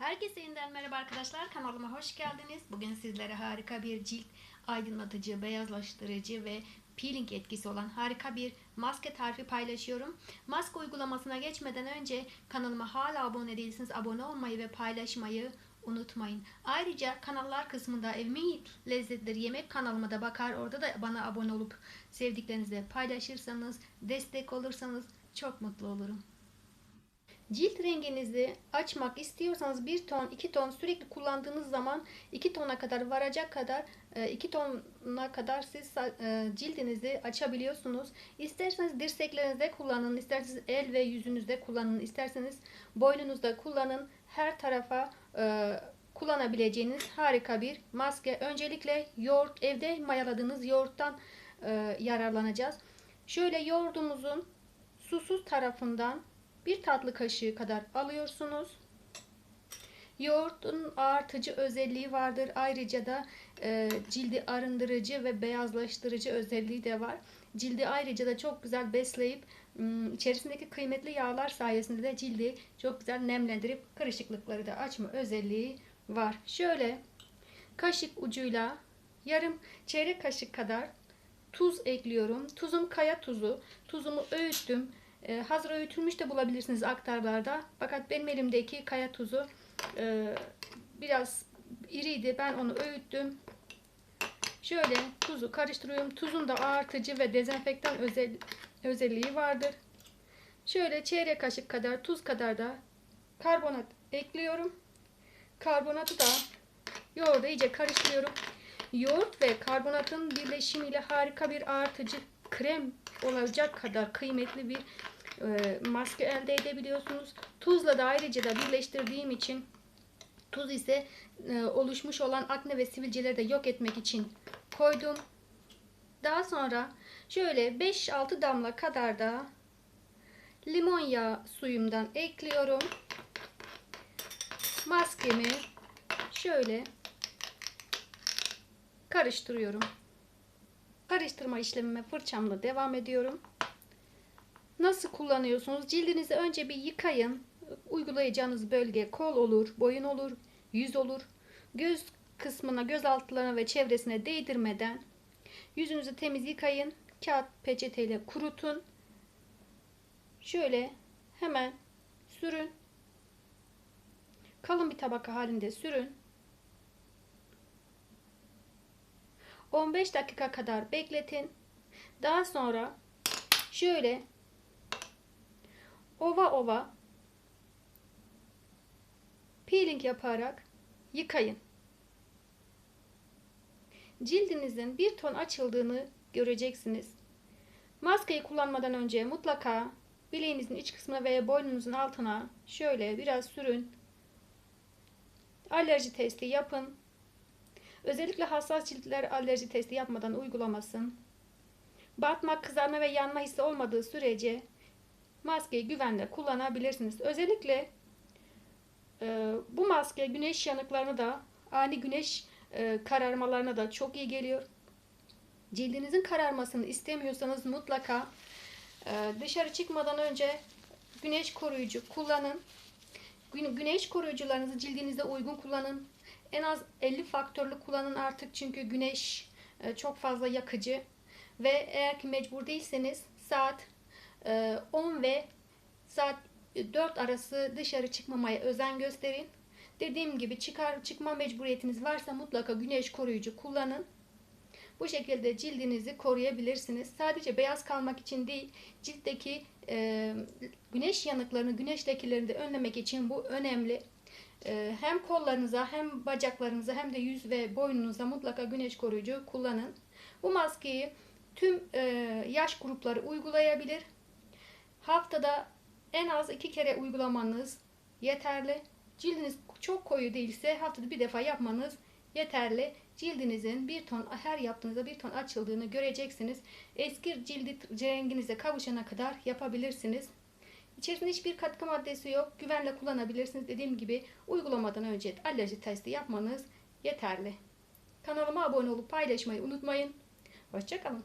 Herkese yeniden merhaba arkadaşlar. Kanalıma hoş geldiniz. Bugün sizlere harika bir cilt aydınlatıcı, beyazlaştırıcı ve peeling etkisi olan harika bir maske tarifi paylaşıyorum. Maske uygulamasına geçmeden önce kanalıma hala abone değilseniz abone olmayı ve paylaşmayı unutmayın. Ayrıca kanallar kısmında evimin lezzetleri yemek kanalıma da bakar. Orada da bana abone olup sevdiklerinizle paylaşırsanız, destek olursanız çok mutlu olurum. Cilt renginizi açmak istiyorsanız 1 ton 2 ton sürekli kullandığınız zaman 2 tona kadar varacak kadar 2 tona kadar siz e, cildinizi açabiliyorsunuz. İsterseniz dirseklerinizde kullanın, isterseniz el ve yüzünüzde kullanın, isterseniz boynunuzda kullanın. Her tarafa e, kullanabileceğiniz harika bir maske. Öncelikle yoğurt, evde mayaladığınız yoğurttan e, yararlanacağız. Şöyle yoğurdumuzun susuz tarafından bir tatlı kaşığı kadar alıyorsunuz. Yoğurtun ağartıcı özelliği vardır. Ayrıca da e, cildi arındırıcı ve beyazlaştırıcı özelliği de var. Cildi ayrıca da çok güzel besleyip içerisindeki kıymetli yağlar sayesinde de cildi çok güzel nemlendirip kırışıklıkları da açma özelliği var. Şöyle kaşık ucuyla yarım çeyrek kaşık kadar tuz ekliyorum. Tuzum kaya tuzu. Tuzumu öğüttüm. Ee, hazır öğütülmüş de bulabilirsiniz aktarlarda. Fakat benim elimdeki kaya tuzu e, biraz iriydi. Ben onu öğüttüm. Şöyle tuzu karıştırıyorum. Tuzun da artıcı ve dezenfektan özel, özelliği vardır. Şöyle çeyrek kaşık kadar tuz kadar da karbonat ekliyorum. Karbonatı da yoğurda iyice karıştırıyorum. Yoğurt ve karbonatın birleşimiyle harika bir artıcı krem olacak kadar kıymetli bir e, maske elde edebiliyorsunuz. Tuzla da ayrıca da birleştirdiğim için tuz ise e, oluşmuş olan akne ve sivilceleri de yok etmek için koydum. Daha sonra şöyle 5-6 damla kadar da limon yağı suyumdan ekliyorum. Maskemi şöyle karıştırıyorum. Karıştırma işlemime fırçamla devam ediyorum. Nasıl kullanıyorsunuz? Cildinizi önce bir yıkayın. Uygulayacağınız bölge kol olur, boyun olur, yüz olur. Göz kısmına, göz altlarına ve çevresine değdirmeden yüzünüzü temiz yıkayın. Kağıt peçeteyle kurutun. Şöyle hemen sürün. Kalın bir tabaka halinde sürün. 15 dakika kadar bekletin. Daha sonra şöyle ova ova peeling yaparak yıkayın. Cildinizin bir ton açıldığını göreceksiniz. Maskeyi kullanmadan önce mutlaka bileğinizin iç kısmına veya boynunuzun altına şöyle biraz sürün. Alerji testi yapın. Özellikle hassas ciltler alerji testi yapmadan uygulamasın. Batma, kızarma ve yanma hissi olmadığı sürece maskeyi güvenle kullanabilirsiniz. Özellikle e, bu maske güneş yanıklarını da ani güneş e, kararmalarına da çok iyi geliyor. Cildinizin kararmasını istemiyorsanız mutlaka e, dışarı çıkmadan önce güneş koruyucu kullanın. Güneş koruyucularınızı cildinize uygun kullanın. En az 50 faktörlü kullanın artık çünkü güneş e, çok fazla yakıcı. Ve eğer ki mecbur değilseniz saat 10 e, ve saat 4 arası dışarı çıkmamaya özen gösterin. Dediğim gibi çıkar çıkma mecburiyetiniz varsa mutlaka güneş koruyucu kullanın. Bu şekilde cildinizi koruyabilirsiniz. Sadece beyaz kalmak için değil, ciltteki e, güneş yanıklarını, güneş lekelerini de önlemek için bu önemli. E, hem kollarınıza hem bacaklarınıza hem de yüz ve boynunuza mutlaka güneş koruyucu kullanın. Bu maskeyi tüm e, yaş grupları uygulayabilir. Haftada en az iki kere uygulamanız yeterli. Cildiniz çok koyu değilse haftada bir defa yapmanız yeterli. Cildinizin bir ton her yaptığınızda bir ton açıldığını göreceksiniz. Eski cildi renginize kavuşana kadar yapabilirsiniz. İçerisinde hiçbir katkı maddesi yok. Güvenle kullanabilirsiniz. Dediğim gibi uygulamadan önce alerji testi yapmanız yeterli. Kanalıma abone olup paylaşmayı unutmayın. Hoşçakalın.